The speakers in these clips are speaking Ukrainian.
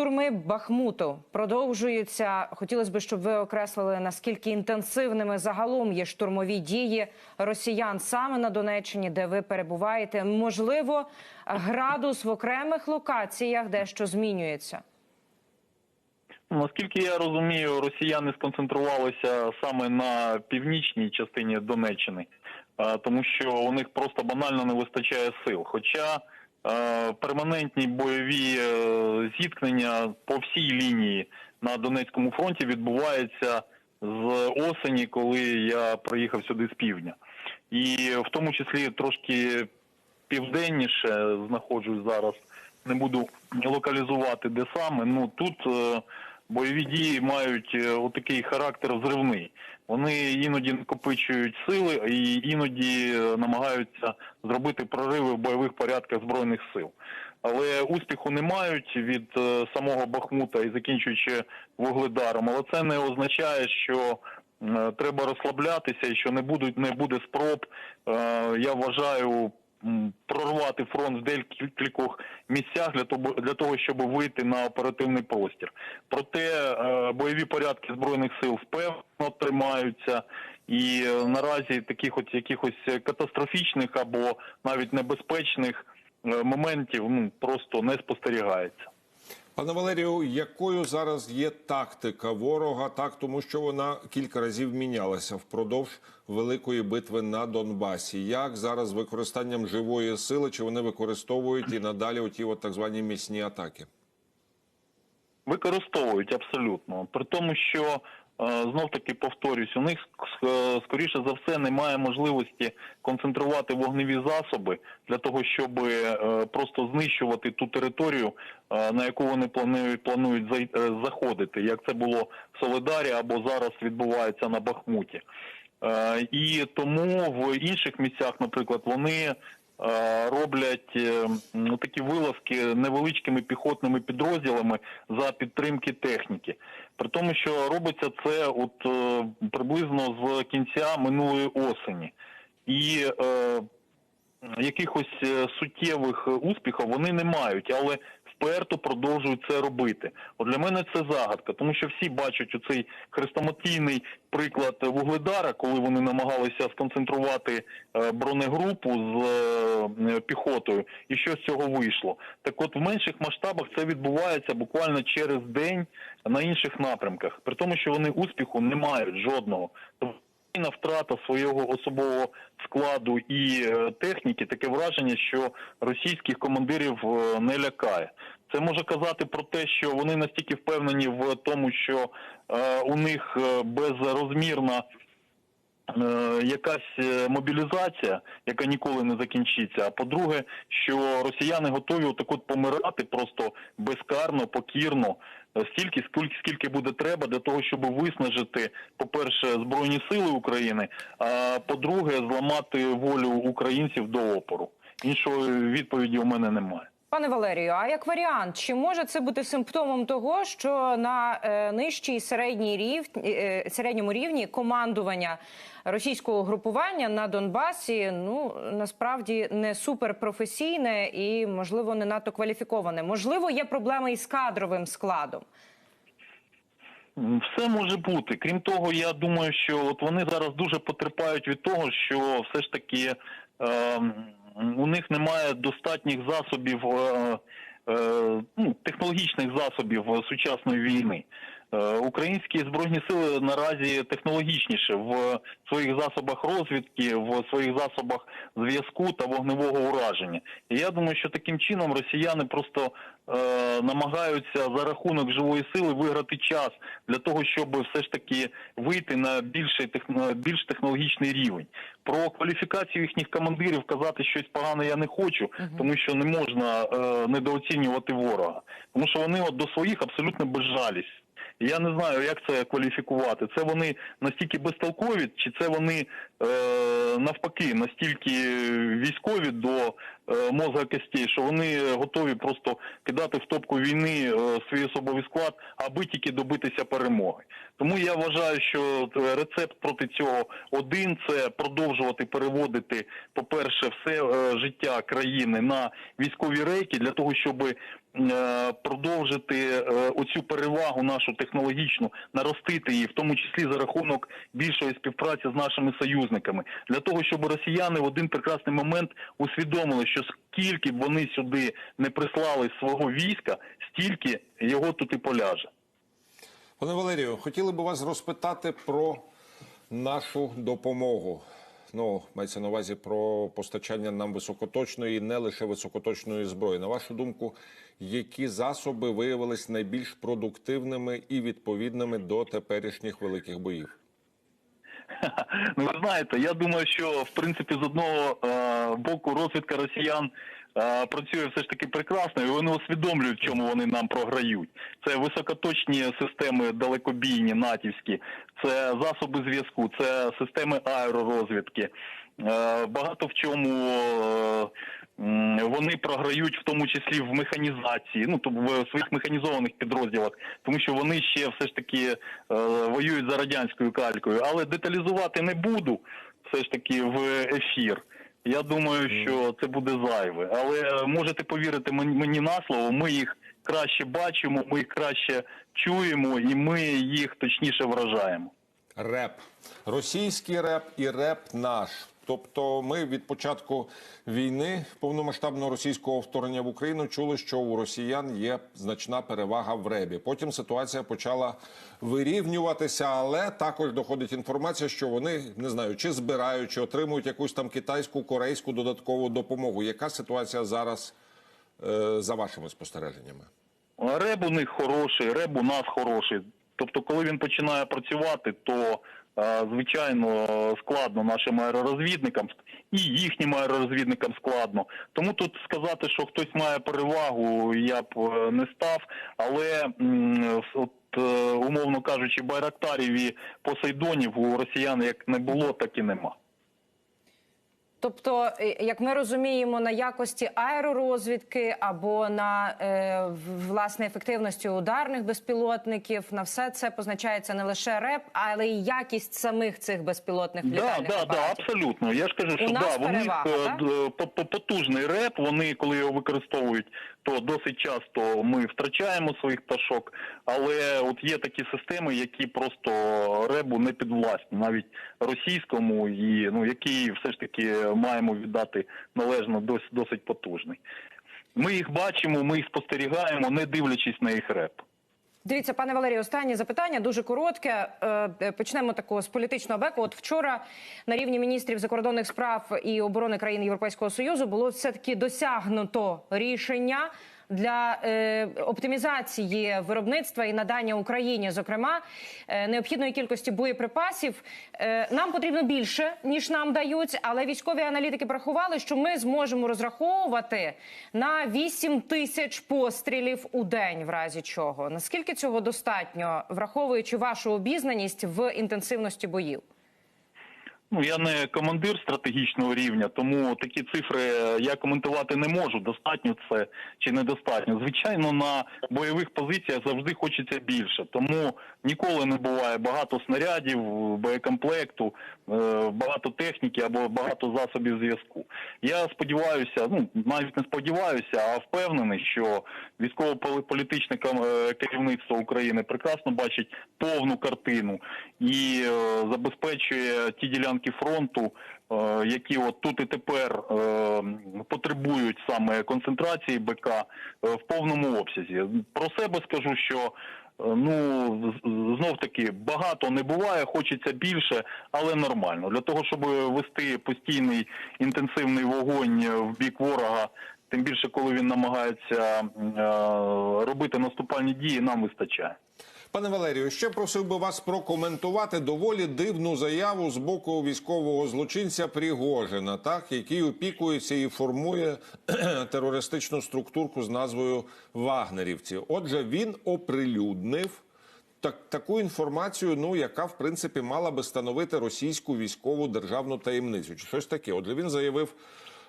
Штурми Бахмуту продовжуються. Хотілося б, щоб ви окреслили наскільки інтенсивними загалом є штурмові дії росіян саме на Донеччині, де ви перебуваєте. Можливо, градус в окремих локаціях дещо змінюється. Наскільки я розумію, росіяни сконцентрувалися саме на північній частині Донеччини, тому що у них просто банально не вистачає сил. Хоча перманентні бойові е, зіткнення по всій лінії на Донецькому фронті відбуваються з осені, коли я приїхав сюди з півдня, і в тому числі трошки південніше знаходжусь зараз. Не буду локалізувати де саме. Ну тут е, бойові дії мають е, отакий характер взривний. Вони іноді накопичують сили і іноді е, намагаються зробити прориви в бойових порядках збройних сил. Але успіху не мають від е, самого Бахмута і закінчуючи вугледаром. Але це не означає, що е, треба розслаблятися і що не будуть не буде спроб. Я вважаю прорвати фронт в декількох місцях для того, для того, щоб вийти на оперативний простір. Проте е, бойові порядки збройних сил впевнено тримаються, і е, наразі таких от якихось катастрофічних або навіть небезпечних е, моментів ну просто не спостерігається. Пане Валерію, якою зараз є тактика ворога, так тому що вона кілька разів мінялася впродовж великої битви на Донбасі? Як зараз використанням живої сили чи вони використовують і надалі оті от так звані місні атаки? Використовують абсолютно. При тому, що знов таки повторюсь, у них е, скоріше за все немає можливості концентрувати вогневі засоби для того, щоб е, просто знищувати ту територію, е, на яку вони планують планують е, заходити, як це було в Солидарі або зараз відбувається на Бахмуті. Е, І тому в інших місцях, наприклад, вони е, роблять ну, такі вилазки невеличкими піхотними підрозділами за підтримки техніки. При тому, що робиться це от е, приблизно з кінця минулої осені. І е, якихось е, суттєвих е, успіхів вони не мають, але вперто продовжують це робити. От для мене це загадка, тому що всі бачать оцей хрестоматійний приклад вугледара, коли вони намагалися сконцентрувати е, бронегрупу з е, піхотою, і що з цього вийшло. Так от в менших масштабах це відбувається буквально через день на інших напрямках, при тому, що вони успіху не мають жодного. Постійна втрата свого особового складу і е, техніки таке враження, що російських командирів е, не лякає. Це може казати про те, що вони настільки впевнені в тому, що е, у них безрозмірна якась е, мобілізація, яка ніколи не закінчиться. А по-друге, що росіяни готові отак от помирати просто безкарно, покірно, е, стільки, скільки, скільки буде треба для того, щоб виснажити, по-перше, збройні сили України, а по-друге, зламати волю українців до опору. Іншої відповіді у мене немає. Пане Валерію, а як варіант, чи може це бути симптомом того, що на е, нижчій середній рів, е, середньому рівні командування російського групування на Донбасі ну насправді не суперпрофесійне і можливо не надто кваліфіковане? Можливо, є проблеми із кадровим складом. Все може бути. Крім того, я думаю, що от вони зараз дуже потерпають від того, що все ж таки е, у них немає достатніх засобів, е, е, ну, технологічних засобів сучасної війни. Е, Українські збройні сили наразі технологічніше в своїх засобах розвідки, в своїх засобах зв'язку та вогневого ураження. І я думаю, що таким чином росіяни просто е, намагаються за рахунок живої сили виграти час для того, щоб все ж таки вийти на більший техно- більш технологічний рівень. Про кваліфікацію їхніх командирів казати щось погане я не хочу, тому що не можна е, недооцінювати ворога, тому що вони от до своїх абсолютно безжалість. Я не знаю, як це кваліфікувати. Це вони настільки безтолкові, чи це вони е, навпаки настільки військові до мозга костей, що вони готові просто кидати в топку війни е, свій особовий склад, аби тільки добитися перемоги. Тому я вважаю, що е, рецепт проти цього один це продовжувати переводити, по-перше, все е, життя країни на військові рейки для того, щоб е, продовжити е, оцю перевагу нашу технологічну, наростити її, в тому числі за рахунок більшої співпраці з нашими союзниками, для того, щоб росіяни в один прекрасний момент усвідомили, що скільки б вони сюди не прислали свого війська, стільки його тут і поляже. Пане Валерію, хотіли би вас розпитати про нашу допомогу. Ну, мається на увазі про постачання нам високоточної, і не лише високоточної зброї. На вашу думку, які засоби виявились найбільш продуктивними і відповідними до теперішніх великих боїв? Ну, ви знаєте, я думаю, що в принципі з одного е, боку розвідка росіян е, працює все ж таки прекрасно, і вони усвідомлюють, чому вони нам програють. Це високоточні системи далекобійні, натівські, це засоби зв'язку, це системи аеророзвідки. Е, багато в чому. Е, вони програють в тому числі в механізації, ну тобто в своїх механізованих підрозділах, тому що вони ще все ж таки е, воюють за радянською калькою. Але деталізувати не буду все ж таки в ефір. Я думаю, що це буде зайве. Але можете повірити мені на слово, ми їх краще бачимо, ми їх краще чуємо, і ми їх точніше вражаємо. Реп, російський реп і реп наш. Тобто, ми від початку війни повномасштабного російського вторгнення в Україну чули, що у росіян є значна перевага в ребі. Потім ситуація почала вирівнюватися, але також доходить інформація, що вони не знаю, чи збирають, чи отримують якусь там китайську корейську додаткову допомогу. Яка ситуація зараз е, за вашими спостереженнями? Реб у них хороший, реб у нас хороший. Тобто, коли він починає працювати, то е, звичайно складно нашим аеророзвідникам і їхнім аеророзвідникам складно. Тому тут сказати, що хтось має перевагу, я б е, не став. Але от, е, умовно кажучи, байрактарів і посейдонів у росіян як не було, так і нема. Тобто, е, як ми розуміємо, на якості аеророзвідки або на е, власне ефективності ударних безпілотників, на все це позначається не лише РЕП, але й якість самих цих безпілотних Да, літальних да, да, абсолютно. Я ж кажу, що нас да, вони перевага, е, по- по- потужний реп. Вони, коли його використовують, то досить часто ми втрачаємо своїх пташок. Але от є такі системи, які просто ребу не підвласні, навіть російському, і ну який все ж таки маємо віддати належно досить, досить потужний. Ми їх бачимо, ми їх спостерігаємо, не дивлячись на їх реп. Дивіться, пане Валерію, останнє запитання дуже коротке. Е, е, Почнемо такого з політичного беку. От вчора на рівні міністрів закордонних справ і оборони країн Європейського союзу було все таки досягнуто рішення. Для е, оптимізації виробництва і надання Україні, зокрема, е, необхідної кількості боєприпасів, е, нам потрібно більше ніж нам дають. Але військові аналітики порахували, що ми зможемо розраховувати на 8 тисяч пострілів у день, в разі чого. Наскільки цього достатньо, враховуючи вашу обізнаність в інтенсивності боїв? Ну я не командир стратегічного рівня, тому такі цифри я коментувати не можу. Достатньо це чи недостатньо. Звичайно, на бойових позиціях завжди хочеться більше, тому ніколи не буває багато снарядів, боєкомплекту, е, багато техніки або багато засобів зв'язку. Я сподіваюся, ну навіть не сподіваюся, а впевнений, що військово-політичне е, керівництво України прекрасно бачить повну картину і е, забезпечує ті ділянки фронту, е, які от тут і тепер е, потребують саме концентрації БК е, в повному обсязі. Про себе скажу, що ну знов таки багато не буває, хочеться більше, але нормально для того, щоб вести постійний інтенсивний вогонь в бік ворога. Тим більше, коли він намагається робити наступальні дії, нам вистачає. Пане Валерію, ще просив би вас прокоментувати доволі дивну заяву з боку військового злочинця Пригожина, так який опікується і формує терористичну структурку з назвою Вагнерівці. Отже, він оприлюднив так, таку інформацію, ну яка в принципі мала би становити російську військову державну таємницю, чи щось таке. Отже, він заявив.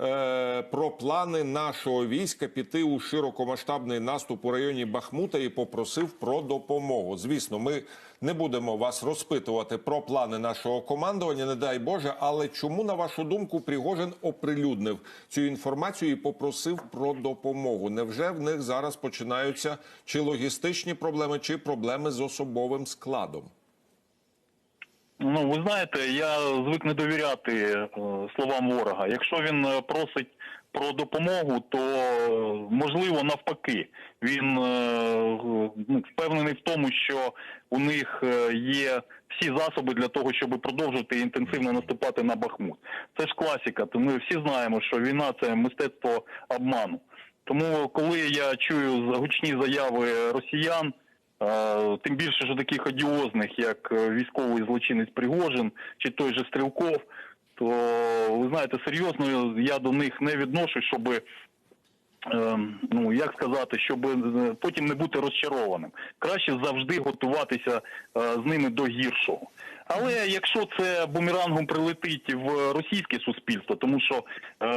Е, про плани нашого війська піти у широкомасштабний наступ у районі Бахмута і попросив про допомогу. Звісно, ми не будемо вас розпитувати про плани нашого командування, не дай Боже. Але чому, на вашу думку, Пригожин оприлюднив цю інформацію і попросив про допомогу? Невже в них зараз починаються чи логістичні проблеми, чи проблеми з особовим складом? Ну, ви знаєте, я звик не довіряти е, словам ворога. Якщо він е, просить про допомогу, то е, можливо навпаки. Він ну, впевнений в тому, що у них є всі засоби для того, щоб продовжити інтенсивно наступати на Бахмут. Це ж класика. То ми всі знаємо, що війна це мистецтво обману. Тому, коли я чую гучні заяви росіян. Тим більше, що таких одіозних, як е, військовий злочинець Пригожин чи той же Стрілков, то ви знаєте, серйозно я до них не відношу, щоб ну як сказати, щоб е, потім не бути розчарованим. Краще завжди готуватися е, з ними до гіршого. Але якщо це бумерангом прилетить в російське суспільство, тому що е,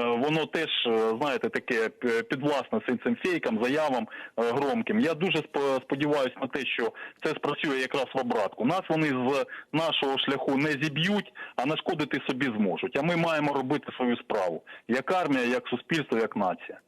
воно теж е, знаєте таке підвласне цим цим фейкам, заявам е, громким. Я дуже сп- сподіваюся на те, що це спрацює якраз в обратку. Нас вони з нашого шляху не зіб'ють, а нашкодити собі зможуть. А ми маємо робити свою справу як армія, як суспільство, як нація.